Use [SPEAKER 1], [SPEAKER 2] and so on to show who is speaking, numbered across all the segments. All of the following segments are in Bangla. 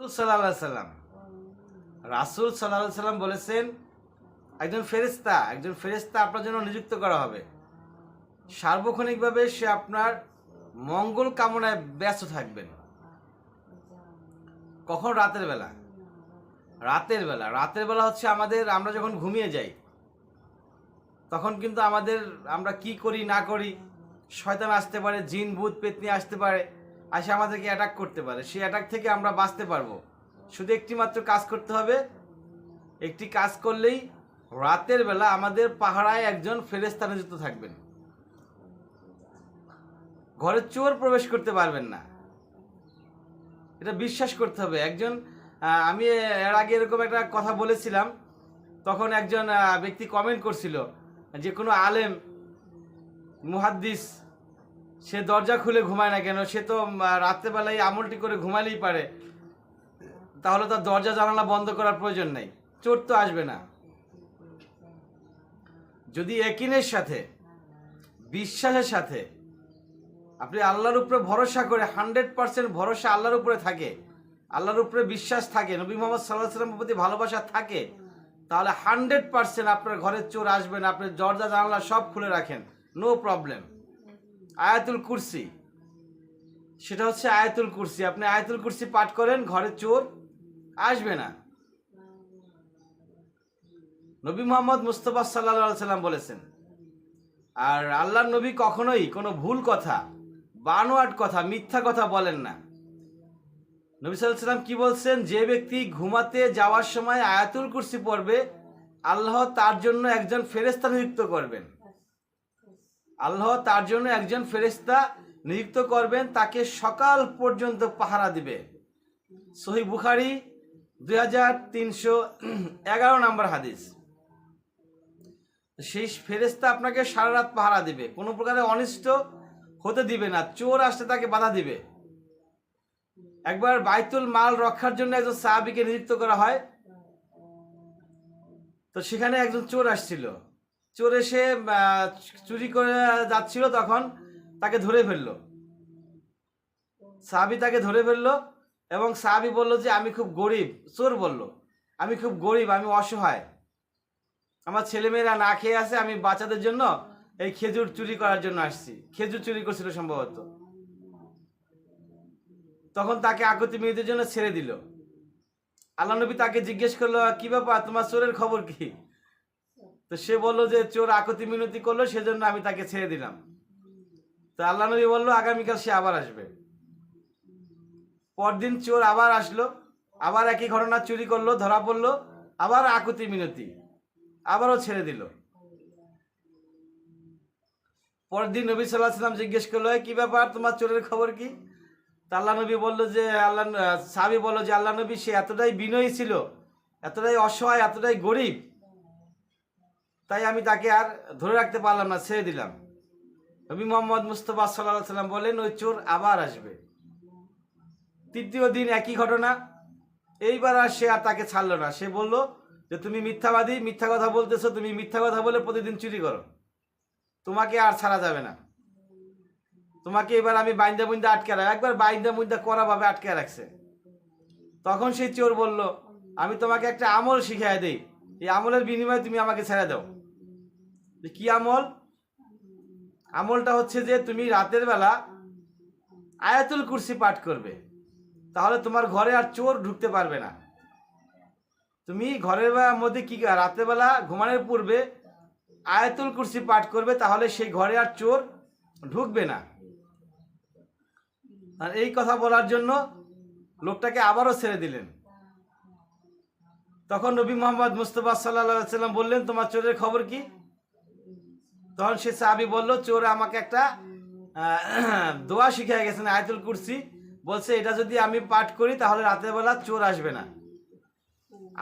[SPEAKER 1] সাল্লাম। রাসুল সাল্লাহ সাল্লাম বলেছেন, একজন ফেরেস্তা একজন ফেরেস্তা আপনার জন্য নিযুক্ত করা হবে। সার্বক্ষণিকভাবে সে আপনার মঙ্গল কামনায় ব্যস্ত থাকবেন। কখন? রাতের বেলা। রাতের বেলা। রাতের বেলা হচ্ছে আমাদের, আমরা যখন ঘুমিয়ে যাই, তখন কিন্তু আমাদের, আমরা কি করি, না করি, শয়তান আসতে পারে, জিন, ভূত, পেতনি আসতে পারে। আসে আমাদেরকে অ্যাটাক করতে পারে। সেই অ্যাটাক থেকে আমরা বাঁচতে পারব। শুধু একটি মাত্র কাজ করতে হবে। একটি কাজ করলেই রাতের বেলা আমাদের পাহারায় একজন ফেরেস্তা নিযুক্ত থাকবেন। ঘরে চোর প্রবেশ করতে পারবেন না। এটা বিশ্বাস করতে হবে। একজন আমি এর আগে এরকম একটা কথা বলেছিলাম। তখন একজন ব্যক্তি কমেন্ট করছিল যে কোনো আলেম, মুহাদ্দিস সে দরজা খুলে ঘুমায় না কেন? সে তো রাত্রেবেলায় আমলটি করে ঘুমালেই পারে। তাহলে তার দরজা, জানালা বন্ধ করার প্রয়োজন নেই। চোর তো আসবে না। যদি একিনের সাথে, বিশ্বাসের সাথে আপনি আল্লাহর উপরে ভরসা করে, হান্ড্রেড পার্সেন্ট ভরসা আল্লাহর উপরে থাকে, আল্লাহর উপরে বিশ্বাস থাকে, নবী মোহাম্মদ সাল্লাহ সাল্লামের প্রতি ভালোবাসা থাকে, তাহলে হান্ড্রেড পার্সেন্ট আপনার ঘরের চোর আসবেন আপনার দরজা, জানালা সব খুলে রাখেন। নো প্রবলেম আয়াতুল কুরসি। সেটা হচ্ছে আয়াতুল কুরসি। আপনি আয়াতুল কুরসি পাঠ করেন, ঘরে চোর আসবে না। নবী মোহাম্মদ মুস্তফা সাল্লা সাল্লাম বলেছেন, আর আল্লাহর নবী কখনোই কোনো ভুল কথা, বানোয়াট কথা, মিথ্যা কথা বলেন না। নবী সাল্লাম কি বলছেন? যে ব্যক্তি ঘুমাতে যাওয়ার সময় আয়াতুল কুরসি পড়বে, আল্লাহ তার জন্য একজন ফেরেস্তা নিযুক্ত করবেন। আল্লাহ তার জন্য একজন ফেরেস্তা নিযুক্ত করবেন, তাকে সকাল পর্যন্ত পাহারা দিবে। সহি বুখারি দুই হাজার তিনশো এগারো নম্বর হাদিস। সেই ফেরেস্তা আপনাকে সারা রাত পাহারা দিবে। কোনো প্রকারে অনিষ্ট হতে দিবে না, চোর আসতে তাকে বাধা দিবে। একবার বাইতুল মাল রক্ষার জন্য একজন সাহাবিকে নিযুক্ত করা হয়। তো সেখানে একজন চোর আসছিল। চোর এসে চুরি করে যাচ্ছিল তখন, তাকে ধরে ফেলল। সাহাবি তাকে ধরে ফেলল এবং সাহাবি বলল যে, আমি খুব গরিব। চোর বলল, আমি খুব গরিব, আমি অসহায়। আমার ছেলেমেয়েরা না খেয়ে আছে, আমি বাচ্চাদের জন্য এই খেজুর চুরি করার জন্য আসছি। খেজুর চুরি করছিল সম্ভবত। তখন তাকে আকতি মেয়েদের জন্য ছেড়ে দিল। আল্লাহ নবী তাকে জিজ্ঞেস করল, কি ব্যাপার, তোমার চোরের খবর কি? তো সে বলল যে চোর আকতি মিনতি করল, সেজন্য আমি তাকে ছেড়ে দিলাম। তো আল্লাহ নবী বলল, আগামীকাল সে আবার আসবে। পরদিন চোর আবার আসলো, আবার একই ঘটনা চুরি করল, ধরা পড়ল, আবার আকুতি মিনতি, আবারও ছেড়ে দিল। পরের দিন নবী সাল্লাহ সাল্লাম জিজ্ঞেস করল, "এই কি ব্যাপার? তোমার চোরের খবর কি? তা আল্লাহ নবী বলল যে, আল্লাহ সাবি বলল যে, আল্লাহ নবী সে এতটাই বিনয়ী ছিল, এতটাই অসহায়, এতটাই গরিব তাই আমি তাকে আর ধরে রাখতে পারলাম না, ছেড়ে দিলাম। নবী মোহাম্মদ মুস্তফা সাল্লাহ সাল্লাম বললেন, ওই চোর আবার আসবে। তৃতীয় দিন একই ঘটনা। এইবার আর সে আর তাকে ছাড়লো না। সে বলল যে, তুমি মিথ্যাবাদী, মিথ্যা কথা বলতেছো, তুমি মিথ্যা কথা বলে প্রতিদিন চুরি করো। তোমাকে আর ছাড়া যাবে না। তোমাকে এবার আমি বাইন্দা বুন্দা আটকে রাখ একবার বাইন্দা বুন্দা করা ভাবে আটকে রাখছে। তখন সেই চোর বলল, আমি তোমাকে একটা আমল শিখিয়ে দেই। এই আমলের বিনিময়ে তুমি আমাকে ছেড়ে দাও। কি আমল? আমলটা হচ্ছে যে তুমি রাতের বেলা আয়াতুল কুরসি পাঠ করবে। তাহলে তোমার ঘরে আর চোর ঢুকতে পারবে না। তুমি ঘরের মধ্যে কি রাতের বেলা ঘুমানোর পূর্বে আয়াতুল কুরসি পাঠ করবে, তাহলে সেই ঘরে আর চোর ঢুকবে না। আর এই কথা বলার জন্য লোকটাকে আবারও ছেড়ে দিলেন। তখন নবী মোহাম্মদ মুস্তফা সাল্লা সাল্লাম বললেন, তোমার চোরের খবর কি? তখন সে সাহাবি বলল, চোর আমাকে একটা দোয়া শিখিয়ে গেছেন, আয়তুল কুরসি। বলছে, এটা যদি আমি পাঠ করি, তাহলে রাতের বেলা চোর আসবে না।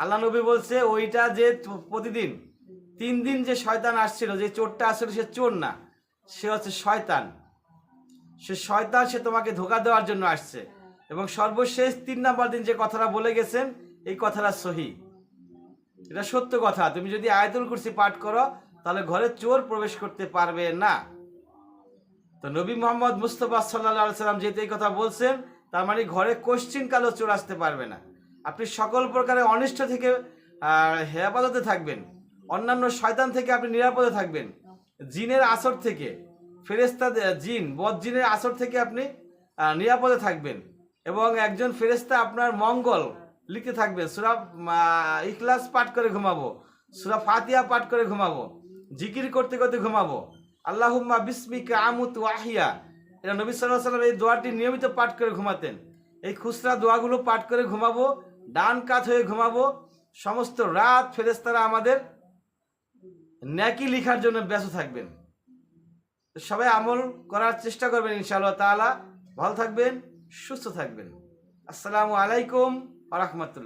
[SPEAKER 1] আল্লাহ নবী বলছে, ওইটা যে প্রতিদিন, তিন দিন যে শয়তান আসছিল, যে চোরটা আসছিল, সে চোর না, সে হচ্ছে শয়তান। সে শয়তান, সে তোমাকে ধোকা দেওয়ার জন্য আসছে। এবং সর্বশেষ তিন নাম্বার দিন যে কথাটা বলে গেছেন, এই কথাটা সহি। এটা সত্য কথা। তুমি যদি আয়াতুল কুরসি পাঠ করো তাহলে ঘরে চোর প্রবেশ করতে পারবে না। তো নবী মোহাম্মদ মুস্তফা সাল্লাহ সাল্লাম যেহেতু এই কথা বলছেন, তার মানে ঘরে কোশ্চিন কালো চোর আসতে পারবে না। আপনি সকল প্রকারের অনিষ্ট থেকে হেফাজতে থাকবেন। অন্যান্য শয়তান থেকে আপনি নিরাপদে থাকবেন। জিনের আসর থেকে ফেরেস্তা জিন, বদ জিনের আসর থেকে আপনি নিরাপদে থাকবেন। এবং একজন ফেরেস্তা আপনার মঙ্গল লিখতে থাকবেন। সুরা ইখলাস পাঠ করে ঘুমাবো। সুরা ফাতিহা পাঠ করে ঘুমাবো। জিকির করতে করতে ঘুমাবো। আল্লাহুম্মা বিসমিকা আমুত ওয়াহিয়া। এটা নবী সাল্লাহ এই দোয়াটি নিয়মিত পাঠ করে ঘুমাতেন। এই খুচরা দোয়াগুলো পাঠ করে ঘুমাবো, ডান কাত হয়ে ঘুমাবো, সমস্ত রাত ফেরেস্তারা আমাদের ন্যাকি লিখার জন্য ব্যস্ত থাকবেন। সবাই আমল করার চেষ্টা করবেন ইনশাআল্লাহ তাআলা। ভালো থাকবেন, সুস্থ থাকবেন। আসসালামু আলাইকুম আ রহমতুল্লাহ।